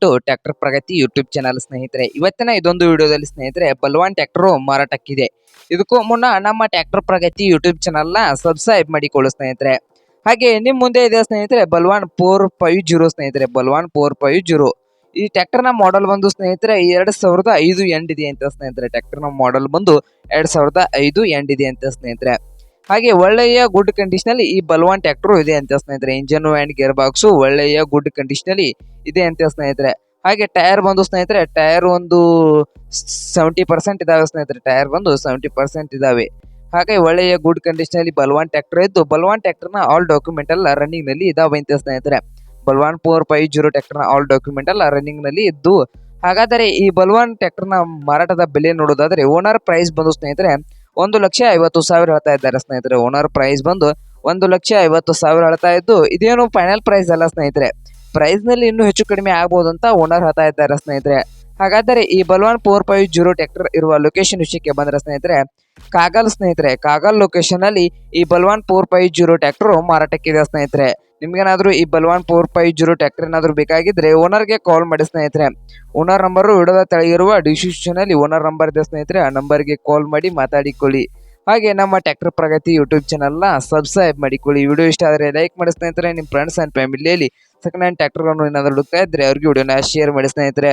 To tractor Pragati YouTube channel ಸ್ನೇಹಿತರೆ, ಇವತ್ತಿನ ಇದೊಂದು ವಿಡಿಯೋದಲ್ಲಿ ಸ್ನೇಹಿತರೆ, ಬಲ್ವಾನ್ ಟ್ರ್ಯಾಕ್ಟರ್ ಮಾರಾಟಕ್ಕಿದೆ. ಇದಕ್ಕೂ ಮುನ್ನ ನಮ್ಮ ಟ್ರ್ಯಾಕ್ಟರ್ ಪ್ರಗತಿ ಯೂಟ್ಯೂಬ್ ಚಾನಲ್ನ ಸಬ್ಸ್ಕ್ರೈಬ್ ಮಾಡಿಕೊಳ್ಳು ಸ್ನೇಹಿತರೆ. ಹಾಗೆ ನಿಮ್ಮ ಮುಂದೆ ಇದೆ ಸ್ನೇಹಿತರೆ, ಬಲ್ವಾನ್ ಫೋರ್ ಫೈವ್ ಜೀರೋ ಸ್ನೇಹಿತರೆ, ಬಲ್ವಾನ್ ಫೋರ್ ಫೈವ್ ಜೀರೋ. ಈ ಟ್ರ್ಯಾಕ್ಟರ್ನ ಮಾಡೆಲ್ ಬಂದು ಸ್ನೇಹಿತರೆ, ಎರಡು ಸಾವಿರದ ಐದು ಎಂಡ್ ಇದೆ ಅಂತ ಸ್ನೇಹಿತರೆ. ಟ್ರ್ಯಾಕ್ಟರ್ನ ಮಾಡೆಲ್ ಬಂದು ಎರಡು ಸಾವಿರದ ಐದು ಎಂಡ್ ಇದೆ ಅಂತ ಸ್ನೇಹಿತರೆ. ಹಾಗೆ ಒಳ್ಳೆಯ ಗುಡ್ ಕಂಡೀಷನ್ ಅಲ್ಲಿ ಈ ಬಲ್ವಾನ್ ಟ್ರ್ಯಾಕ್ಟರ್ ಇದೆ ಅಂತ ಸ್ನೇಹಿತರೆ. ಇಂಜನ್ ಅಂಡ್ ಗೇರ್ ಬಾಕ್ಸ್ ಒಳ್ಳೆಯ ಗುಡ್ ಕಂಡೀಷನ್ ಅಲ್ಲಿ ಇದೆ ಅಂತ ಸ್ನೇಹಿತರೆ. ಹಾಗೆ ಟೈರ್ ಬಂದು ಸ್ನೇಹಿತರೆ ಟೈರ್ ಒಂದು ಸೆವೆಂಟಿ ಪರ್ಸೆಂಟ್ ಇದಾವೆ ಸ್ನೇಹಿತರೆ. ಟೈರ್ ಬಂದು ಸೆವೆಂಟಿ ಪರ್ಸೆಂಟ್ ಇದಾವೆ. ಹಾಗೆ ಒಳ್ಳೆಯ ಗುಡ್ ಕಂಡೀಷನ್ ಅಲ್ಲಿ ಬಲ್ವಾನ್ ಟ್ರ್ಯಾಕ್ಟರ್ ಇದ್ದು ಬಲ್ವಾನ್ನ ಆಲ್ ಡಾಕ್ಯುಮೆಂಟ್ ಎಲ್ಲ ರನ್ನಿಂಗ್ನಲ್ಲಿ ಇದಾವೆ ಅಂತ ಸ್ನೇಹಿತರೆ. ಬಲ್ವಾನ್ ಫೋರ್ ಫೈವ್ ಜೀರೋ ಟ್ರ್ಯಾಕ್ಟರ್ನ ಆಲ್ ಡಾಕ್ಯುಮೆಂಟ್ ಎಲ್ಲ ರನ್ನಿಂಗ್ನಲ್ಲಿ ಇದ್ದು, ಹಾಗಾದರೆ ಈ ಬಲ್ವಾನ್ನ ಮಾರಾಟದ ಬೆಲೆ ನೋಡೋದಾದ್ರೆ ಓನರ್ ಪ್ರೈಸ್ ಬಂದು ಸ್ನೇಹಿತರೆ ಒಂದು ಲಕ್ಷ ಐವತ್ತು ಸಾವಿರ ಹೇಳ್ತಾ ಇದ್ದಾರೆ ಸ್ನೇಹಿತರೆ. ಓನರ್ ಪ್ರೈಸ್ ಬಂದು ಒಂದು ಲಕ್ಷ ಐವತ್ತು ಸಾವಿರ ಹೇಳ್ತಾ ಇದ್ದು, ಇದೇನು ಫೈನಲ್ ಪ್ರೈಸ್ ಅಲ್ಲ ಸ್ನೇಹಿತರೆ. ಪ್ರೈಸ್ನಲ್ಲಿ ಇನ್ನೂ ಹೆಚ್ಚು ಕಡಿಮೆ ಆಗ್ಬೋದು ಅಂತ ಓನರ್ ಹೇಳ್ತಾ ಇದ್ದಾರೆ ಸ್ನೇಹಿತರೆ. ಹಾಗಾದರೆ ಈ Balwan four five zero tractor ಇರುವ ಲೊಕೇಶನ್ ವಿಷಯಕ್ಕೆ ಬಂದರೆ ಸ್ನೇಹಿತರೆ, ಕಾಗಲ್ ಸ್ನೇಹಿತರೆ, ಕಾಗಲ್ ಲೊಕೇಶನ್ ಅಲ್ಲಿ ಈ Balwan four five zero tractor ಮಾರಾಟಕ್ಕಿದೆ ಸ್ನೇಹಿತರೆ. ನಿಮ್ಗೇನಾದ್ರೂ ಈ Balwan four five zero tractor ಏನಾದ್ರೂ ಬೇಕಾಗಿದ್ರೆ ಓನರ್ಗೆ ಕಾಲ್ ಮಾಡಿ ಸ್ನೇಹಿತರೆ. ಓನರ್ ನಂಬರ್ ವಿಡೋದ ತೆಳಗಿರುವ ಡಿಸ್ಕ್ರಿಪ್ಷನ್ ಅಲ್ಲಿ ಓನರ್ ನಂಬರ್ ಇದೆ ಸ್ನೇಹಿತರೆ, ಆ ನಂಬರ್ಗೆ ಕಾಲ್ ಮಾಡಿ ಮಾತಾಡಿಕೊಳ್ಳಿ. ಹಾಗೆ ನಮ್ಮ ಟ್ರ್ಯಾಕ್ಟರ್ ಪ್ರಗತಿ ಯೂಟ್ಯೂಬ್ ಚಾನಲ್ನ ಸಬ್ಸ್ಕ್ರೈಬ್ ಮಾಡಿಕೊಳ್ಳಿ. ವಿಡಿಯೋ ಇಷ್ಟ ಆದರೆ ಲೈಕ್ ಮಾಡಿ ಸ್ನೇಹಿತರೆ, ನಿಮ್ಮ ಫ್ರೆಂಡ್ಸ್ ಆ್ಯಂಡ್ ಫ್ಯಾಮಿಲಿಯಲ್ಲಿ ಸೆಕೆಂಡ್ ಹ್ಯಾಂಡ್ ಟ್ರ್ಯಾಕ್ಟರ್ಗಳನ್ನು ಏನಾದರೂ ಹುಡುಕ್ತಾ ಇದ್ದರೆ ಅವ್ರಿಗೆ ವಿಡಿಯೋನ ಶೇರ್ ಮಾಡಿ ಸ್ನೇಹಿತರೆ.